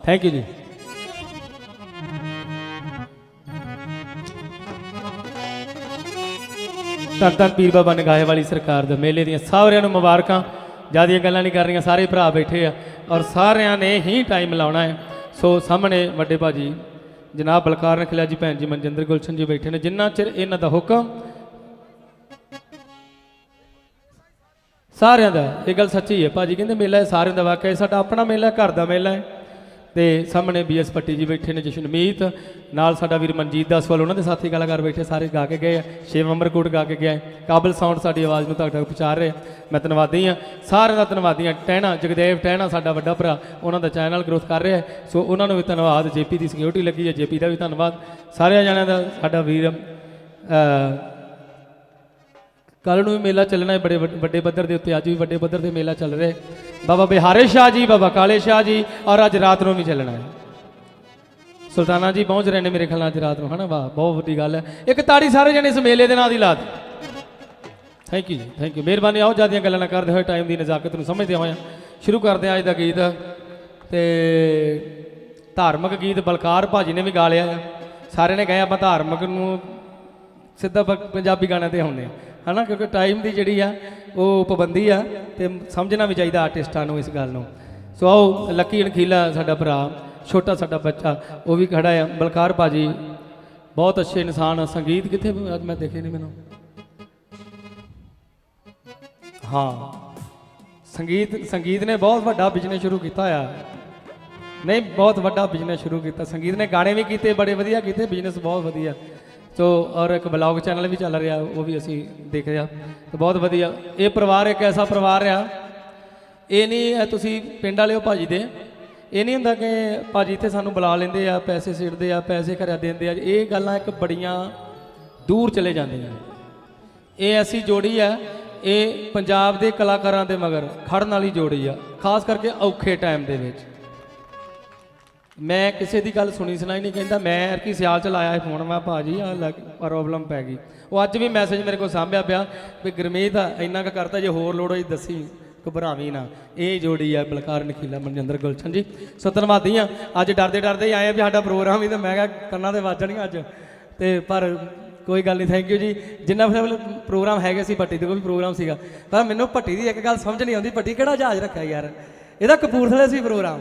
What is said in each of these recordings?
Thank you ਜੀ ਧੰਨ ਧੰਨ ਪੀਰ ਬਾਬਾ ਨਗਾਹੇ ਵਾਲੀ ਸਰਕਾਰ ਦੇ ਮੇਲੇ ਦੀਆਂ ਸਾਰਿਆਂ ਨੂੰ ਮੁਬਾਰਕਾਂ। ਜਿਆਦੀਆਂ ਗੱਲਾਂ ਨਹੀਂ ਕਰ ਰਹੀਆਂ, ਸਾਰੇ ਭਰਾ ਬੈਠੇ ਆ ਔਰ ਸਾਰਿਆਂ ਨੇ ਹੀ ਟਾਈਮ ਲਾਉਣਾ ਹੈ। ਸੋ ਸਾਹਮਣੇ ਵੱਡੇ ਭਾਜੀ, ਜਨਾਬ ਬਲਕਾਰ ਨਖਲਿਆ ਜੀ, ਭੈਣ ਜੀ ਮਨਜਿੰਦਰ ਗੁਲਸ਼ਨ ਜੀ ਬੈਠੇ ਨੇ, ਜਿੰਨਾ ਚਿਰ ਇਹਨਾਂ ਦਾ ਹੁਕਮ ਸਾਰਿਆਂ ਦਾ, ਇਹ ਗੱਲ ਸੱਚੀ ਹੈ। ਭਾਜੀ ਕਹਿੰਦੇ ਮੇਲਾ ਇਹ ਸਾਰਿਆਂ ਦਾ ਵਾਕਿਆ ਇਹ ਸਾਡਾ ਆਪਣਾ ਮੇਲਾ ਘਰ ਦਾ ਮੇਲਾ ਹੈ। ਤੇ ਸਾਹਮਣੇ ਬੀਐਸ ਪੱਟੀ ਜੀ ਬੈਠੇ ਨੇ ਜਸ਼ਨਮੀਤ ਨਾਲ ਸਾਡਾ ਵੀਰ ਮਨਜੀਤ ਦਾਸਵਾਲ ਉਹਨਾਂ ਦੇ ਸਾਥੀ ਕਲਾਕਾਰ ਬੈਠੇ, ਸਾਰੇ ਗਾ ਕੇ ਗਏ ਆ ਸ਼ਿਵ ਅਮਰਕੋਟ ਗਾ ਕੇ ਗਿਆ ਕਾਬਲ ਸਾਊਂਡ ਸਾਡੀ ਆਵਾਜ਼ ਨੂੰ ਤੱਕ ਤੱਕ ਪਹੁੰਚਾ ਰਹੇ ਮੈਂ ਧੰਨਵਾਦੀ ਹਾਂ। ਸਾਰਿਆਂ ਦਾ ਧੰਨਵਾਦੀ ਹਾਂ। ਟਹਿਣਾ, ਜਗਦੇਵ ਟਹਿਣਾ ਸਾਡਾ ਵੱਡਾ ਭਰਾ, ਉਹਨਾਂ ਦਾ ਚੈਨਲ ਗਰੋਥ ਕਰ ਰਿਹਾ ਸੋ ਉਹਨਾਂ ਨੂੰ ਵੀ ਧੰਨਵਾਦ। ਜੇਪੀ ਦੀ ਸਿਕਿਉਰਿਟੀ ਲੱਗੀ ਹੈ, ਜੇਪੀ ਦਾ ਵੀ ਧੰਨਵਾਦ। ਸਾਰਿਆਂ ਜਣਿਆਂ ਦਾ ਸਾਡਾ ਵੀਰ ਅ ਕੱਲ ਨੂੰ ਵੀ ਮੇਲਾ ਚੱਲਣਾ ਹੈ, ਬੜੇ ਵੱਡ- ਵੱਡੇ ਪੱਧਰ ਦੇ ਉੱਤੇ, ਅੱਜ ਵੀ ਵੱਡੇ ਪੱਧਰ ਤੇ ਮੇਲਾ ਚੱਲ ਰਿਹਾ ਹੈ। ਬਾਬਾ ਬਿਹਾਰੇ ਸ਼ਾਹ ਜੀ, ਬਾਬਾ ਕਾਲੇ ਸ਼ਾਹ ਜੀ ਔਰ ਅੱਜ ਰਾਤ ਨੂੰ ਵੀ ਚੱਲਣਾ ਹੈ। ਸੁਲਤਾਨਾ ਜੀ ਪਹੁੰਚ ਰਹੇ ਨੇ ਮੇਰੇ ਖਿਆਲ ਨਾਲ ਅੱਜ ਰਾਤ ਨੂੰ, ਹਨਾ? ਵਾਹ, ਬਹੁਤ ਵੱਡੀ ਗੱਲ ਹੈ। ਇੱਕ ਤਾੜੀ ਸਾਰੇ ਜਣੇ ਇਸ ਮੇਲੇ ਦੇ ਨਾਂ ਦੀ ਲਾ ਥੈਂਕ ਯੂ ਜੀ ਥੈਂਕ ਯੂ ਮਿਹਰਬਾਨੀ, ਆਓ ਜਿਆਦੀਆਂ ਗੱਲਾਂ ਨਾ ਕਰਦੇ ਹੋਏ ਟਾਈਮ ਦੀ ਨਜ਼ਾਕਤ ਨੂੰ ਸਮਝਦੇ ਹੋਏ। ਸ਼ੁਰੂ ਕਰਦੇ ਹਾਂ ਅੱਜ ਦਾ ਗੀਤ। ਤੇ ਧਾਰਮਿਕ ਗੀਤ ਬਲਕਾਰ ਭਾਜੀ ਨੇ ਵੀ ਗਾ ਲਿਆ। ਆ ਸਾਰਿਆਂ ਨੇ ਕਹੇ ਆਪਾਂ ਧਾਰਮਿਕ ਨੂੰ ਸਿੱਧਾ ਪੰਜਾਬੀ ਗਾਣਿਆਂ ਤੇ ਹੁੰਦੇ ਆ ਹਨਾ? ਕਿਉਂਕਿ ਟਾਈਮ ਦੀ ਜਿਹੜੀ ਆ ਉਹ ਪਾਬੰਦੀ ਆ ਤੇ ਸਮਝਣਾ ਵੀ ਚਾਹੀਦਾ ਆਰਟਿਸਟਾਂ ਨੂੰ ਇਸ ਗੱਲ ਨੂੰ। ਸੋ ਆਓ, ਲੱਕੀ ਅਣਖੀਲਾ ਸਾਡਾ ਭਰਾ, ਛੋਟਾ ਸਾਡਾ ਬੱਚਾ, ਉਹ ਵੀ ਖੜਾ ਆ। ਬਲਕਾਰ ਭਾਜੀ, ਬਹੁਤ ਅੱਛੇ ਇਨਸਾਨ ਆ। ਸੰਗੀਤ ਕਿੱਥੇ ਅੱਜ ਮੈਂ ਦੇਖੇ ਨਹੀਂ ਮੈਨੂੰ। ਹਾਂ, ਸੰਗੀਤ ਸੰਗੀਤ ਨੇ ਬਹੁਤ ਵੱਡਾ ਬਿਜ਼ਨਸ ਸ਼ੁਰੂ ਕੀਤਾ ਆ। ਨਹੀਂ, ਬਹੁਤ ਵੱਡਾ ਬਿਜ਼ਨਸ ਸ਼ੁਰੂ ਕੀਤਾ। ਸੰਗੀਤ ਨੇ ਗਾਣੇ ਵੀ ਕੀਤੇ, ਬੜੇ ਵਧੀਆ ਕੀਤੇ ਬਿਜ਼ਨਸ ਬਹੁਤ ਵਧੀਆ। ਸੋ ਔਰ ਇੱਕ ਬਲੌਗ ਚੈਨਲ ਵੀ ਚੱਲ ਰਿਹਾ, ਉਹ ਵੀ ਅਸੀਂ ਦੇਖ ਰਿਹਾ ਤੇ ਬਹੁਤ ਵਧੀਆ। ਇਹ ਪਰਿਵਾਰ ਇੱਕ ਐਸਾ ਪਰਿਵਾਰ ਆ ਇਹ ਨਹੀਂ ਤੁਸੀਂ ਪਿੰਡ ਵਾਲਿਓ ਭਾਜੀ ਦੇ। ਇਹ ਨਹੀਂ ਹੁੰਦਾ ਕਿ ਭਾਜੀ ਇੱਥੇ ਸਾਨੂੰ ਬੁਲਾ ਲੈਂਦੇ ਆ, ਪੈਸੇ ਸਿੱਟਦੇ ਆ, ਪੈਸੇ ਘਰਿਆ ਦਿੰਦੇ ਆ। ਇਹ ਗੱਲਾਂ ਇੱਕ ਬੜੀਆਂ ਦੂਰ ਚਲੇ ਜਾਂਦੀਆਂ ਇਹ ਐਸੀ ਜੋੜੀ ਆ, ਇਹ ਪੰਜਾਬ ਦੇ ਕਲਾਕਾਰਾਂ ਦੇ ਮਗਰ ਖੜਨ ਵਾਲੀ ਜੋੜੀ ਆ, ਖਾਸ ਕਰਕੇ ਔਖੇ ਟਾਈਮ ਦੇ ਵਿੱਚ। ਮੈਂ ਕਿਸੇ ਦੀ ਗੱਲ ਸੁਣੀ ਸੁਣਾਈ ਨਹੀਂ ਕਹਿੰਦਾ, ਮੈਂ ਕੀ ਸਿਆਲ ਚ ਲਾਇਆ ਇਹ ਫੋਨ ਮੈਂ ਭਾਜੀ ਆ ਪ੍ਰੋਬਲਮ ਪੈ ਗਈ। ਉਹ ਅੱਜ ਵੀ ਮੈਸੇਜ ਮੇਰੇ ਕੋਲ ਸਾਂਭਿਆ ਪਿਆ ਵੀ ਗੁਰਮੀਤ ਇੰਨਾ ਕੁ ਕਰਤਾ, ਜੇ ਹੋਰ ਲੋੜ ਹੋਈ ਦੱਸੀ, ਘਬਰਾਵੀਂ ਨਾ। ਇਹ ਜੋੜੀ ਆ ਬਲਕਾਰ ਨਖੀਲਾ ਮਨਜਿੰਦਰ ਗੁਲਸ਼ਨ ਜੀ। ਸੋ ਧੰਨਵਾਦੀ ਆ। ਅੱਜ ਡਰਦੇ ਡਰਦੇ ਹੀ ਆਏ ਆ ਵੀ ਸਾਡਾ ਪ੍ਰੋਗਰਾਮ ਹੀ ਤਾਂ ਮੈਂ ਕਿਹਾ ਕੰਨਾਂ ਤੇ ਵੱਜਣੀਆਂ ਅੱਜ। ਤੇ ਪਰ ਕੋਈ ਗੱਲ ਨਹੀਂ ਥੈਂਕ ਯੂ ਜੀ। ਜਿੰਨਾ ਫਿਰ ਪ੍ਰੋਗਰਾਮ ਹੈਗੇ ਸੀ, ਭੱਟੀ ਦੇ ਕੋਲ ਵੀ ਪ੍ਰੋਗਰਾਮ ਸੀਗਾ। ਪਰ ਮੈਨੂੰ ਭੱਟੀ ਦੀ ਇੱਕ ਗੱਲ ਸਮਝ ਨਹੀਂ ਆਉਂਦੀ, ਭੱਟੀ ਕਿਹੜਾ ਜਹਾਜ਼ ਰੱਖਿਆ ਯਾਰ? ਇਹਦਾ ਕਪੂਰਥਲੇ ਸੀ ਪ੍ਰੋਗਰਾਮ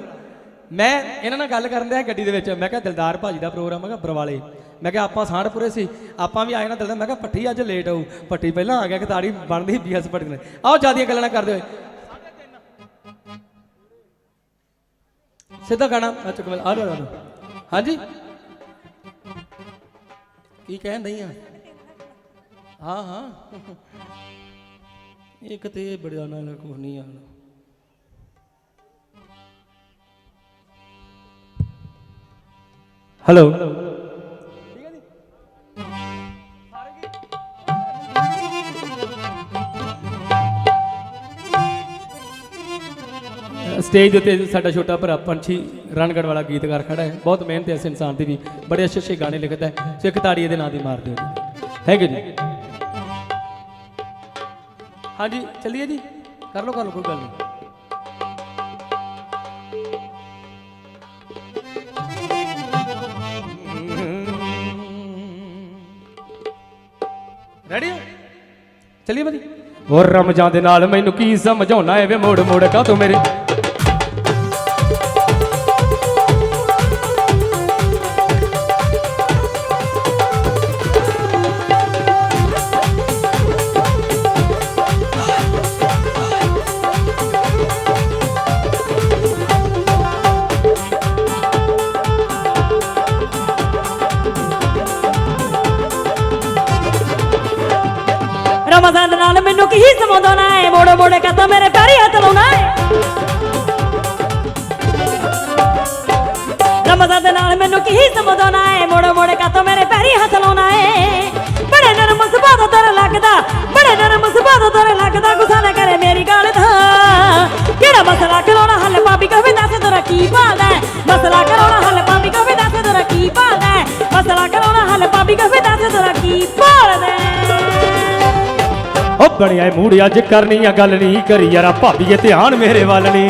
ਮੈਂ ਇਹਨਾਂ ਨਾਲ ਗੱਲ ਕਰਨ ਦਿਆ ਗੱਡੀ ਦੇ ਵਿੱਚ। ਮੈਂ ਕਿਹਾ, ਦਿਲਦਾਰ ਭਾਜੀ ਦਾ ਪ੍ਰੋਗਰਾਮ ਹੈਗਾ ਬਰਵਾਲੇ। ਮੈਂ ਕਿਹਾ, ਆਪਾਂ ਸਾਂਢਪੁਰੇ ਸੀ। ਆਪਾਂ ਵੀ ਆਏ ਨਾ ਦਿਲਦਾਰ। ਮੈਂ ਕਿਹਾ ਭੱਟੀ ਅੱਜ ਲੇਟ ਆਊ। ਭੱਟੀ ਪਹਿਲਾਂ ਆ ਗਿਆ ਕਿ ਤਾੜੀ ਬਣਦੀ ਬੀਐਸ ਭੱਟੀ ਨੇ ਆਓ, ਜਿਆਦੀਆਂ ਗੱਲਾਂ ਨਾ ਕਰਦੇ ਹੋਏ। ਸਿੱਧਾ ਗਾਣਾ। ਆ ਚੁੱਕ ਆ ਆ ਲਓ ਹਾਂਜੀ? ਕੀ ਕਹਿਣ ਦਈ ਆ? ਹਾਂ ਹਾਂ। ਇੱਕ ਤੇ ਬੜਿਆ ਨਾਲ ਕੁਛ ਨਹੀਂ ਆ ਹੈਲੋ ਸਟੇਜ ਦੇ ਉੱਤੇ ਸਾਡਾ ਛੋਟਾ ਭਰਾ ਪੰਛੀ ਰਣਗੜ ਵਾਲਾ ਗੀਤਕਾਰ ਖੜਾ ਹੈ। ਬਹੁਤ ਮਿਹਨਤ ਹੈ ਇਸ ਇਨਸਾਨ ਦੀ ਵੀ। ਬੜੇ ਅੱਛੇ ਅੱਛੇ ਗਾਣੇ ਲਿਖਦਾ ਹੈ। ਸੋ ਇੱਕ ਤਾੜੀ ਇਹਦੇ ਨਾਂ ਦੀ ਮਾਰ ਦਿਓ ਜੀ। ਜੀ? ਹਾਂਜੀ, ਚੱਲੀਏ ਜੀ। ਕਰ ਲਓ ਕਰ ਲਓ, ਕੋਈ ਗੱਲ ਨਹੀਂ। ਰੈਡੀ ਚੱਲੀਏ ਬਦੀ ਹੋਰ ਰਮਜਾਂ ਦੇ ਨਾਲ ਮੈਨੂੰ ਕੀ ਸਮਝਾਉਣਾ ਏ ਵੇ ਮੋੜ ਮੋੜ ਕਾ ਤੂੰ ਮੇਰੇ? ਰਮਜ਼ਾਨ ਨਾਲ ਮੈਨੂੰ ਕੀ ਸਮਝਾਉਣਾ ਏ ਮੋੜੋ, ਮੋੜੇ ਕਾ ਮੇਰੇ ਪੈਰੀ ਹੱਥ ਲਾਉਣਾ ਏ ਰਮਜ਼ਾਨ ਦੇ ਨਾਲ ਮੈਨੂੰ ਕੀ ਸਮਝਾਉਣਾ ਏ ਮੋੜੋ, ਮੋੜੇ ਕਾ ਮੇਰੇ ਪੈਰੀ ਹੱਥ ਲਾਉਣਾ ਏ ਬੜੇ ਨਰਮ ਸੁਭਾਅ ਦਾ ਤਰ ਲੱਗਦਾ, ਬੜੇ ਨਰਮ ਸੁਭਾਅ ਦਾ ਤਰ ਲੱਗਦਾ, ਗੁੱਸਾ ਨਾ ਕਰੇ ਮੇਰੀ ਗੱਲ ਦਾ ਕਿਹੜਾ ਮਸਲਾ ਕਰਾਉਣਾ ਹੱਲ ਪਾਪੀ ਕਹੇ ਦੱਸ ਤੇਰਾ ਕੀ ਭਾਲਦਾ ਹੈ? ਮਸਲਾ ਕਰਾਉਣਾ ਬਣਿਆ ਏ ਮੂਡ ਅੱਜ ਕਰਨੀ ਆ ਗੱਲ ਨਹੀਂ ਕਰੀ ਯਾਰਾ ਭਾਬੀਏ ਧਿਆਨ ਮੇਰੇ ਵੱਲ ਨਹੀਂ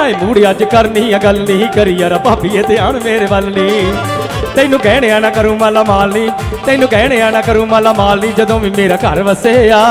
ਆਏ ਮੂੜ ਅੱਜ ਕਰਨੀ ਆ ਗੱਲ ਨਹੀਂ ਕਰੀ ਯਾਰ ਭਾਬੀਏ ਧਿਆਨ ਮੇਰੇ ਵੱਲ ਨਹੀਂ ਤੈਨੂੰ ਕਹਿਣਿਆ ਨਾ ਕਰੂੰ ਮਾਲਾ ਮਾਲ ਨਹੀਂ ਤੈਨੂੰ ਕਹਿਣਿਆ ਨਾ ਕਰੂੰ ਮਾਲਾ ਮਾਲ ਨਹੀਂ ਜਦੋਂ ਵੀ ਮੇਰਾ ਘਰ ਵਸੇ ਆ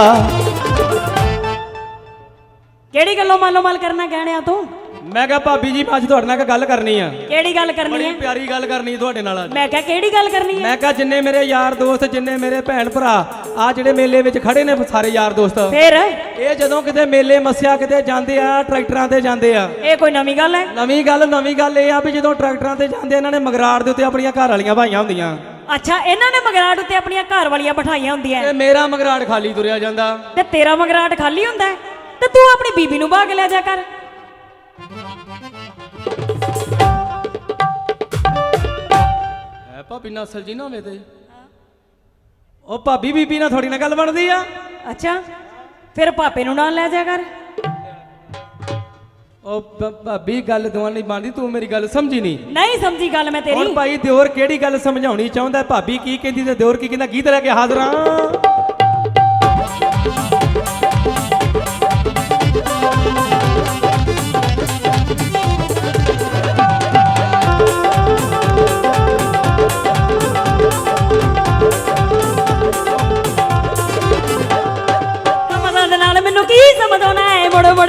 ਕਿਹੜੀ ਗੱਲੋਂ ਮਾਲੋ ਮਾਲ ਕਰਨਾ ਕਹਿਣਿਆ ਤੂੰ? ਮੈਂ ਕਿਹਾ ਭਾਬੀ ਜੀ ਅੱਜ ਤੁਹਾਡੇ ਨਾਲ ਇੱਕ ਗੱਲ ਕਰਨੀ ਆ। ਕਿਹੜੀ ਗੱਲ ਕਰਨੀ ਬੜੀ ਹੈ ਪਿਆਰੀ ਗੱਲ ਕਰਨੀ ਤੁਹਾਡੇ ਨਾਲ ਅੱਜ। ਮੈਂ ਕਿਹਾ ਕਿਹੜੀ ਗੱਲ ਕਰਨੀ ਹੈ ਮੈਂ ਕਿਹਾ ਜਿੰਨੇ ਮੇਰੇ ਯਾਰ ਦੋਸਤ ਜਿੰਨੇ ਮੇਰੇ ਭੈਣ ਭਰਾ ਆ ਜਿਹੜੇ ਮੇਲੇ ਵਿੱਚ ਖੜੇ ਨੇ ਸਾਰੇ ਯਾਰ ਦੋਸਤ। ਫੇਰ? ਇਹ ਜਦੋਂ ਕਿਤੇ ਮੇਲੇ ਮੱਸਿਆ ਕਿਤੇ ਜਾਂਦੇ ਆ ਟਰੈਕਟਰਾਂ ਤੇ ਜਾਂਦੇ ਆ। ਇਹ ਕੋਈ ਨਵੀਂ ਗੱਲ ਹੈ? ਨਵੀਂ ਗੱਲ ਨਵੀਂ ਗੱਲ ਇਹ ਆ ਵੀ ਜਦੋਂ ਟਰੈਕਟਰਾਂ ਤੇ ਜਾਂਦੇ ਇਹਨਾਂ ਨੇ ਮਗਰਾੜ ਦੇ ਉੱਤੇ ਆਪਣੀਆਂ ਘਰ ਵਾਲੀਆਂ ਭਾਈਆਂ ਹੁੰਦੀਆਂ। ਅੱਛਾ ਇਹਨਾਂ ਨੇ ਮਗਰਾਟ ਉੱਤੇ ਆਪਣੀਆਂ ਘਰ ਵਾਲੀਆਂ ਬਿਠਾਈਆਂ ਹੁੰਦੀਆਂ। ਤੇ ਮੇਰਾ ਮਗਰਾੜ ਖਾਲੀ ਤੁਰਿਆ ਜਾਂਦਾ। ਤੇ ਤੇਰਾ ਮਗਰਾਟ ਖਾਲੀ ਹੁੰਦਾ ਹੈ? ਤੇ ਤੂੰ ਆਪਣੀ ਬੀਬੀ ਨੂੰ ਭਾਗ ਲਿਆ ਜਾ ਕਰ। ਭਾਬੀ ਨਸਲ ਜੀ ਨਾ ਹੋਵੇ ਤੇ ਉਹ ਭਾਬੀ ਬੀਬੀ ਨਾਲ ਥੋੜੀ ਨਾ ਗੱਲ ਬਣਦੀ ਆ। ਅੱਛਾ ਫਿਰ ਪਾਪੇ ਨੂੰ ਨਾਲ ਲੈ ਜਾ ਕਰ। ਉਹ ਭ- ਭਾਬੀ ਗੱਲ ਦੋਵਾਂ ਨਹੀਂ ਬਣਦੀ ਤੂੰ ਮੇਰੀ ਗੱਲ ਸਮਝੀ ਨਹੀਂ। ਨਹੀਂ ਸਮਝੀ ਗੱਲ ਮੈਂ ਹੁਣ ਤੇਰੀ ਭਾਈ ਦਿਓਰ ਕਿਹੜੀ ਗੱਲ ਸਮਝਾਉਣੀ ਚਾਹੁੰਦਾ? ਭਾਬੀ ਕੀ ਕਹਿੰਦੀ ਤੇ ਦਿਓਰ ਕੀ ਕਹਿੰਦਾ? ਗੀਤ ਲੈ ਕੇ ਹਾਜ਼ਰ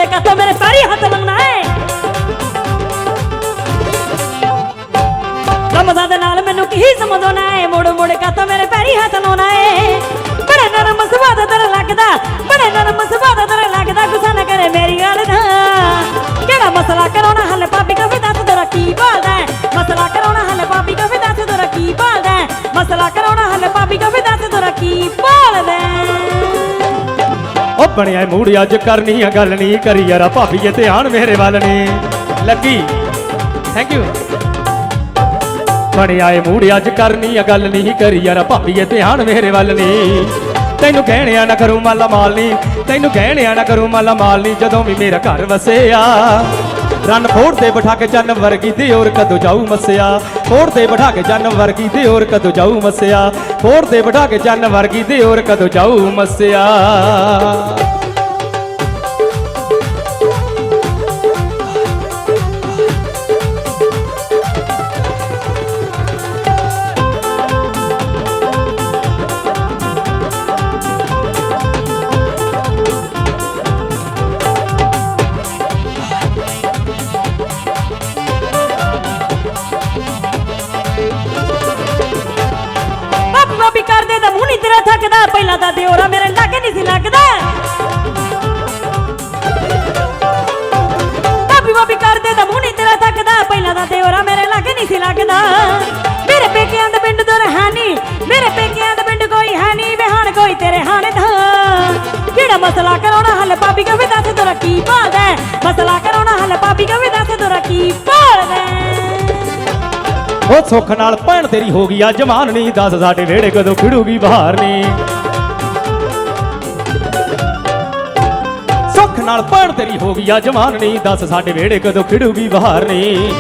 ਹੈ ਮੋੜੇ ਮੋੜੇ ਕਾਤੋਂ ਮੇਰੇ ਪੈਰੀ ਹੱਥ ਲਾਉਣਾ ਹੈ। ਦੇ ਨਾਲ ਮੈਨੂੰ ਕੀ ਸਮਝਾਉਣਾ ਏ ਹੈ? ਮੋੜੇ ਮੋੜੇ ਕਾਤੋਂ ਮੇਰੇ ਪੈਰੀ ਹੱਥ ਲਾਉਣਾ ਹੈ। ਬੜੇ ਨਰਮ ਸੁਭਾਅ ਦਾ ਲੱਗਦਾ, ਬੜੇ ਨਰਮ ਸੁਭਾਅ ਦਾ ਤੇਰਾ ਲੱਗਦਾ, ਗੁੱਸਾ ਨਾ ਕਰੇ ਮੇਰੀ ਗੱਲ ਨਾ ਕਿਹੜਾ ਮਸਲਾ ਕਰਾਉਣਾ ਹੱਲ ਪਾਪੀ ਕੋ ਵੀ ਦੱਸ ਤੇਰਾ ਕੀ ਭਾਲਦਾ ਮਸਲਾ ਕਰਾਉਣਾ ਹੱਲ ਪਾਪੀ ਕੋ ਵੀ ਦੱਸ ਤੇਰਾ ਕੀ ਭਾਲਦਾ ਮਸਲਾ ਕਰਾਉਣਾ ਹੱਲ ਪਾਪੀ ਕੋ ਵੀ ਦੱਸ ਤੇਰਾ ਕੀ ਭਾਲਦਾ ਬਣਿਆ ਮੂੜ, ਅੱਜ ਕਰਨੀ ਆ ਗੱਲ ਨਹੀਂ ਕਰੀ ਯਾਰਾ ਭਾਬੀਏ ਧਿਆਨ ਮੇਰੇ ਵੱਲ ਨਹੀਂ ਲੱਗੀ। ਥੈਂਕ ਯੂ ਬਣਿਆ ਏ ਮੂੜ, ਅੱਜ ਕਰਨੀ ਆ ਗੱਲ ਨਹੀਂ ਕਰੀ ਯਾਰਾ ਭਾਬੀਏ ਧਿਆਨ ਮੇਰੇ ਵੱਲ ਨਹੀਂ ਤੈਨੂੰ ਕਹਿਣਿਆ ਨਾ ਕਰੂੰ ਮਾਲਾ ਮਾਲਨੀ ਨਹੀਂ ਤੈਨੂੰ ਕਹਿਣਿਆ ਨਾ ਕਰੂੰ ਮਾਲਾ ਮਾਲਨੀ ਜਦੋਂ ਵੀ ਮੇਰਾ ਘਰ ਵਸਿਆ। ਰੰਨ ਫੋੜ ਤੇ ਬਿਠਾ ਕੇ ਚੰਨ ਵਰਗੀ ਤੇ ਔਰ ਕਦੋਂ ਜਾਊ ਮਸਿਆ? ਫੋੜ ਤੇ ਬਿਠਾ ਕੇ ਚੰਨ ਵਰਗੀ ਤੇ ਔਰ ਕਦੋਂ ਜਾਊ ਮਸਿਆ? ਫੋੜ ਤੇ ਬਿਠਾ ਕੇ ਚੰਨ ਵਰਗੀ ਤੇ ਔਰ ਕਦੋਂ ਜਾਊ ਮਸਿਆ? ਮਸਲਾ ਕਰਾਉਣਾ ਹੱਲ ਪਾਪੀ ਕਵੇ ਦੱਸ ਤੇਰਾ ਕੀ ਭਾਲਦਾ ਮਸਲਾ ਕਰਾਉਣਾ ਹੱਲ ਪਾਪੀ ਕਵੇ ਦੱਸ ਤੇਰਾ ਕੀ ਭਾਲਦਾ ਉਹ ਸੁੱਖ ਨਾਲ ਭੈਣ ਤੇਰੀ ਹੋ ਗਈ ਆ, ਜਵਾਨ ਨਹੀਂ ਦੱਸ ਸਾਡੇ ਵੇੜੇ ਕਦੋਂ ਖਿੜੂਗੀ ਬਾਹਰ ਨਹੀਂ ਸੁੱਖ ਨਾਲ ਭੈਣ ਤੇਰੀ ਹੋ ਗਈ ਆ, ਜਵਾਨ ਦੱਸ ਸਾਡੇ ਵਿਹੜੇ ਕਦੋਂ ਖਿੜੂਗੀ ਬਾਹਰ ਨਹੀਂ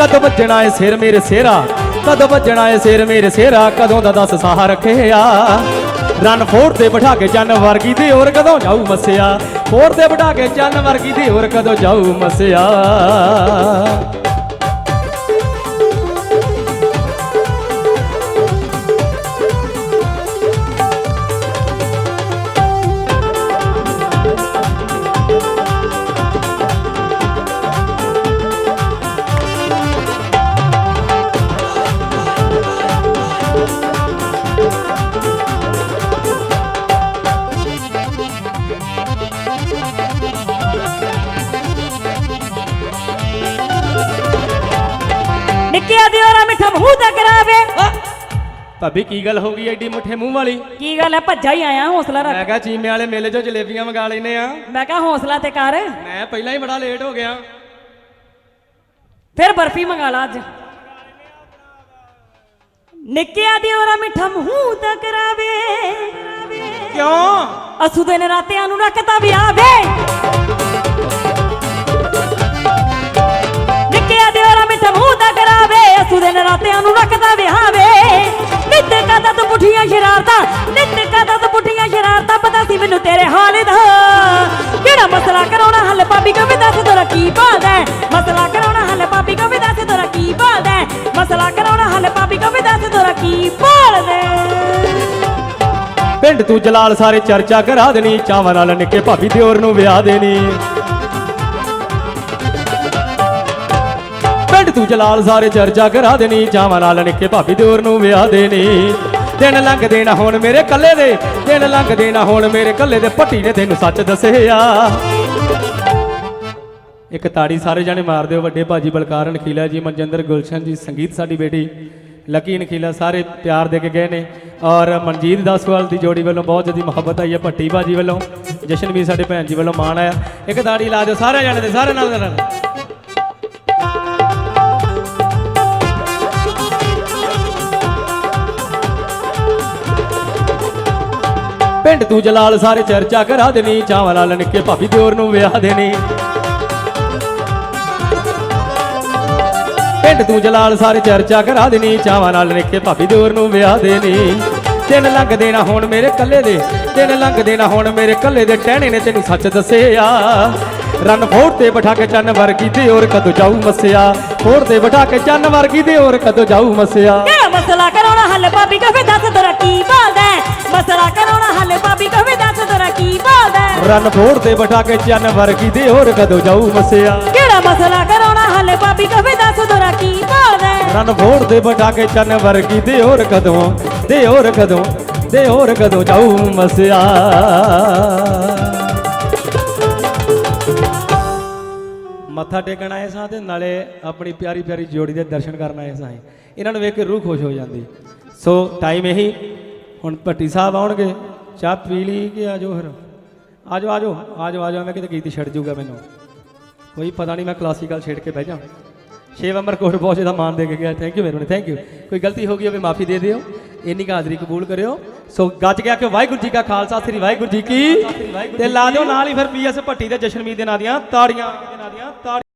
ਕਦੋਂ ਵੱਜਣਾ ਏ ਸਿਰ ਮੇਰੇ ਸਿਹਰਾ ਕਦ ਵੱਜਣਾ ਏ ਸਿਰ ਮੇਰੇ ਸਿਰਾ, ਕਦੋਂ ਦਾ ਦੱਸ ਸਾਹ ਰੱਖਿਆ ਰਨ ਫੋੜ ਤੇ ਬਿਠਾ ਕੇ ਚੰਨ ਵਰਗੀ ਤੇ ਹੋਰ ਕਦੋਂ ਜਾਊ ਮਸਿਆ? ਫੋੜ ਤੇ ਬਿਠਾ ਕੇ ਚੰਨ ਵਰਗੀ ਤੇ ਹੋਰ ਕਦੋਂ ਜਾਊ ਮਸਿਆ? ਨਿੱਕਿਆ ਦਿਓਰਾ ਮਿੱਠਾ ਮੂੰਹ ਤਾਂ ਕਰਾਵੇ ਭਾਬੀ ਕੀ ਗੱਲ ਹੋ ਗਈ ਐਡੀ ਮੁੱਠੇ ਮੂੰਹ ਵਾਲੀ? ਕੀ ਗੱਲ ਹੈ ਭੱਜਾ ਹੀ ਆਇਆ ਹੌਸਲਾ ਰੱਖ। ਮੈਂ ਕਿਹਾ ਚੀਮੇ ਵਾਲੇ ਮੇਲੇ 'ਚੋਂ ਜਲੇਬੀਆਂ ਮੰਗਾ ਲੈਨੇ ਆ। ਮੈਂ ਕਿਹਾ ਹੌਸਲਾ ਤੇ ਕਰ। ਮੈਂ ਪਹਿਲਾਂ ਹੀ ਬੜਾ ਲੇਟ ਹੋ ਗਿਆ। ਫਿਰ ਬਰਫੀ ਮੰਗਾ ਲਾ ਅੱਜ। ਨਿੱਕਿਆ ਦਿਓਰਾ ਮਿੱਠਾ ਮੂੰਹ ਤਾਂ ਕਰਾਵੇ। ਕਿਉਂ? ਅਸੂ ਦੇ ਨਰਾਤਿਆਂ ਨੂੰ ਰੱਖਦਾ ਵਿਆਹ ਵੇ। ਅਸੂ ਦੇ ਨਰਾਤਿਆਂ ਨੂੰ ਰੱਖਦਾ ਵਿਆਹ ਨਿੱਤ ਕਦਾ ਪੁੱਠੀਆਂ ਸ਼ਰਾਰਤਾਂ, ਨਿੱਤ ਕਦਾ ਪੁੱਠੀਆਂ ਸ਼ਰਾਰਤਾਂ, ਪਤਾ ਸੀ ਮੈਨੂੰ ਤੇਰੇ ਹਾਲ ਦਾ। ਕਿਹੜਾ ਮਸਲਾ ਕਰਾਉਣਾ ਹੱਲ ਪਾਪੀ ਕਵੀ ਵੀ ਦੱਸ ਦੋ ਤੋਰਾ ਕੀ ਭਾਲਦਾ ਹੈ? ਮਸਲਾ ਕਰਾਉਣਾ ਹੱਲ ਪਾਪੀ ਕੋ ਵੀ ਦੱਸ ਤੋਰਾ ਕੀ ਭਾਲਦਾ ਮਸਲਾ ਕਰਾਉਣਾ ਹੱਲ ਪਾਪੀ ਕੋ ਦੱਸ ਤੋਰਾ ਕੀ ਭਾਲਦਾ ਪਿੰਡ ਤੂੰ ਜਲਾਲ, ਸਾਰੇ ਚਰਚਾ ਕਰਾ ਦੇਣੀ, ਚਾਵਾਂ ਨਾਲ ਨਿੱਕੇ ਭਾਬੀ ਦਿਓਰ ਨੂੰ ਵਿਆਹ ਦੇਣੀ। ਤੂੰ ਜਲਾਲ ਸਾਰੇ ਚਰਚਾ ਕਰਾ ਦੇਣੀ ਚਾਵਾਂ ਨਾਲ ਨਿੱਕੇ ਭਾਬੀ ਦਿਓਰ ਨੂੰ ਵਿਆਹ ਦੇਣੀ। ਦਿਨ ਲੰਘਦੇ ਨਾ ਹੁਣ ਮੇਰੇ ਕੱਲੇ ਦੇ, ਦਿਨ ਲੰਘਦੇ ਨਾ ਹੁਣ ਮੇਰੇ ਕੱਲੇ ਦੇ ਪੱਟੀ ਨੇ ਤੈਨੂੰ ਸੱਚ ਦੱਸਿਆ। ਇੱਕ ਤਾੜੀ ਸਾਰੇ ਜਾਣੇ ਮਾਰ ਦਿਓ, ਵੱਡੇ ਭਾਜੀ ਬਲਕਾਰ ਨਖੀਲਾ ਜੀ, ਮਨਜਿੰਦਰ ਗੁਲਸ਼ਨ ਜੀ, ਸੰਗੀਤ ਸਾਡੀ ਬੇਟੀ, ਲੱਕੀ ਨਖੀਲਾ ਸਾਰੇ ਪਿਆਰ ਦੇ ਕੇ ਗਏ ਨੇ। ਔਰ ਮਨਜੀਤ ਦਾਸਵਾਲ ਦੀ ਜੋੜੀ ਵੱਲੋਂ ਬਹੁਤ ਜ਼ਿਆਦਾ ਮੁਹੱਬਤ ਆਈ ਹੈ, ਭੱਟੀ ਭਾਜੀ ਵੱਲੋਂ, ਜਸ਼ਨ ਜਸ਼ਨਵੀਰ ਸਾਡੇ ਭੈਣ ਜੀ ਵੱਲੋਂ ਮਾਣ ਆਇਆ। ਇੱਕ ਤਾੜੀ ਲਾ ਦਿਓ ਸਾਰੇ ਜਾਣੇ ਦੇ, ਸਾਰੇ ਨਾਲ ਨਾਲ। ਪਿੰਡ ਤੂੰ ਜਲਾਲ ਸਾਰੇ ਚਰਚਾ ਕਰਾ ਦੇਣੀ, ਚਾਵਾਂ ਨਾਲ ਨਿੱਕੇ ਭਾਬੀ ਦਿਓਰ ਨੂੰ ਵਿਆਹ ਦੇਣੀ। ਪਿੰਡ ਤੂੰ ਜਲਾਲ ਸਾਰੇ ਚਰਚਾ ਕਰਾ ਦੇਣੀ, ਚਾਵਾਂ ਨਾਲ ਨਿੱਕੇ ਭਾਬੀ ਦਿਓਰ ਨੂੰ ਵਿਆਹ ਦੇਣੀ। ਦਿਨ ਲੰਘਦੇ ਨਾ ਹੁਣ ਮੇਰੇ ਕੱਲੇ ਦੇ ਦਿਨ ਲੰਘ ਦੇਣਾ ਹੁਣ ਮੇਰੇ ਕੱਲੇ ਦੇ, ਟਹਿਣੇ ਨੇ ਤੈਨੂੰ ਸੱਚ ਦੱਸਿਆ। ਰਨ ਫੋੜ ਤੇ ਬਿਠਾ ਕੇ ਚੰਨ ਵਰਗੀ ਤੇ ਹੋਰ ਕਦੋਂ ਜਾਊ ਮਸਿਆ? ਫੋੜ ਤੇ ਬਿਠਾ ਕੇ ਚੰਨ ਵਰਗੀ ਤੇ ਹੋਰ ਕਦੋਂ ਜਾਊ ਮਸਿਆ? ਕਿਹੜਾ ਮਸਲਾ ਕਰਾਉਣਾ ਹੱਲ? ਪਾਪੀ ਕੋ ਵੀ ਦੱਸ ਤੋਰਾ ਕੀ ਭਾਲਦਾ ਮਸਲਾ ਕਰਾਉਣਾ ਹੱਲ ਪਾਪੀ ਕੋ ਵੀ ਦੱਸ ਤੋਰਾ ਕੀ? ਰਨ ਫੋੜ ਤੇ ਬਿਠਾ ਕੇ ਚੰਨ ਵਰਗੀ ਤੇ ਹੋਰ ਕਦੋਂ ਜਾਊ ਮਸਿਆ? ਕਿਹੜਾ ਮਸਲਾ ਕਰਾਉਣਾ ਹੱਲ ਪਾਪੀ ਕੋ ਵੀ ਦੱਸ ਤੋਰਾ ਕੀ? ਰਨ ਫੋੜ ਤੇ ਬਿਠਾ ਕੇ ਚੰਨ ਵਰਗੀ ਤੇ ਹੋਰ ਕਦੋਂ ਤੇ ਹੋਰ ਕਦੋਂ ਤੇ ਹੋਰ ਕਦੋਂ ਜਾਊ ਮਸਿਆ? ਮੱਥਾ ਟੇਕਣ ਆਏ ਸਾਂ ਤੇ ਨਾਲੇ ਆਪਣੀ ਪਿਆਰੀ ਪਿਆਰੀ ਜੋੜੀ ਦੇ ਦਰਸ਼ਨ ਕਰਨ ਆਏ ਸਾਂ ਇਹਨਾਂ ਨੂੰ ਵੇਖ ਕੇ ਰੂਹ ਖੁਸ਼ ਹੋ ਜਾਂਦੀ। ਸੋ ਟਾਈਮ ਇਹੀ। ਹੁਣ ਭੱਟੀ ਸਾਹਿਬ ਆਉਣਗੇ ਚਾਹ ਪੀ ਲਈ ਕਿ ਆਜੋ ਫਿਰ? ਆਜੋ ਆਜੋ ਆਜੋ ਆਜੋ ਮੈਂ ਕਿਤੇ ਗੀਤ ਛੱਡ ਜੂਗਾ ਮੈਨੂੰ। ਕੋਈ ਪਤਾ ਨਹੀਂ ਮੈਂ ਕਲਾਸੀਕਲ ਛੇੜ ਕੇ ਬਹਿ ਜਾ ਸ਼ੇਵ ਅਮਰਕੋਟ ਬਹੁਤ ਜ਼ਿਆਦਾ ਮਾਨ ਦੇ ਕੇ ਗਿਆ। ਥੈਂਕ ਯੂ ਮੇਰੇ ਨੂੰ ਥੈਂਕ ਯੂ ਕੋਈ ਗਲਤੀ ਹੋ ਗਈ ਹੋਵੇ ਮਾਫੀ ਦੇ ਦਿਓ। ਇੰਨੀ ਕੁ ਹਾਜ਼ਰੀ ਕਬੂਲ ਕਰਿਓ। ਸੋ ਗੱਜ ਗਿਆ ਕਿ ਵਾਹਿਗੁਰੂ ਜੀ ਕਾ ਖਾਲਸਾ ਸ੍ਰੀ ਵਾਹਿਗੁਰੂ ਜੀ ਕੀ ਤੇ ਲਾ ਦਿਓ ਨਾਲ ਹੀ ਫਿਰ ਪੀਐਸ ਭੱਟੀ ਦੇ ਜਸ਼ਨਮੀਤ ਦੇ ਨਾਂ ਦੀਆਂ ਤਾੜੀਆਂ।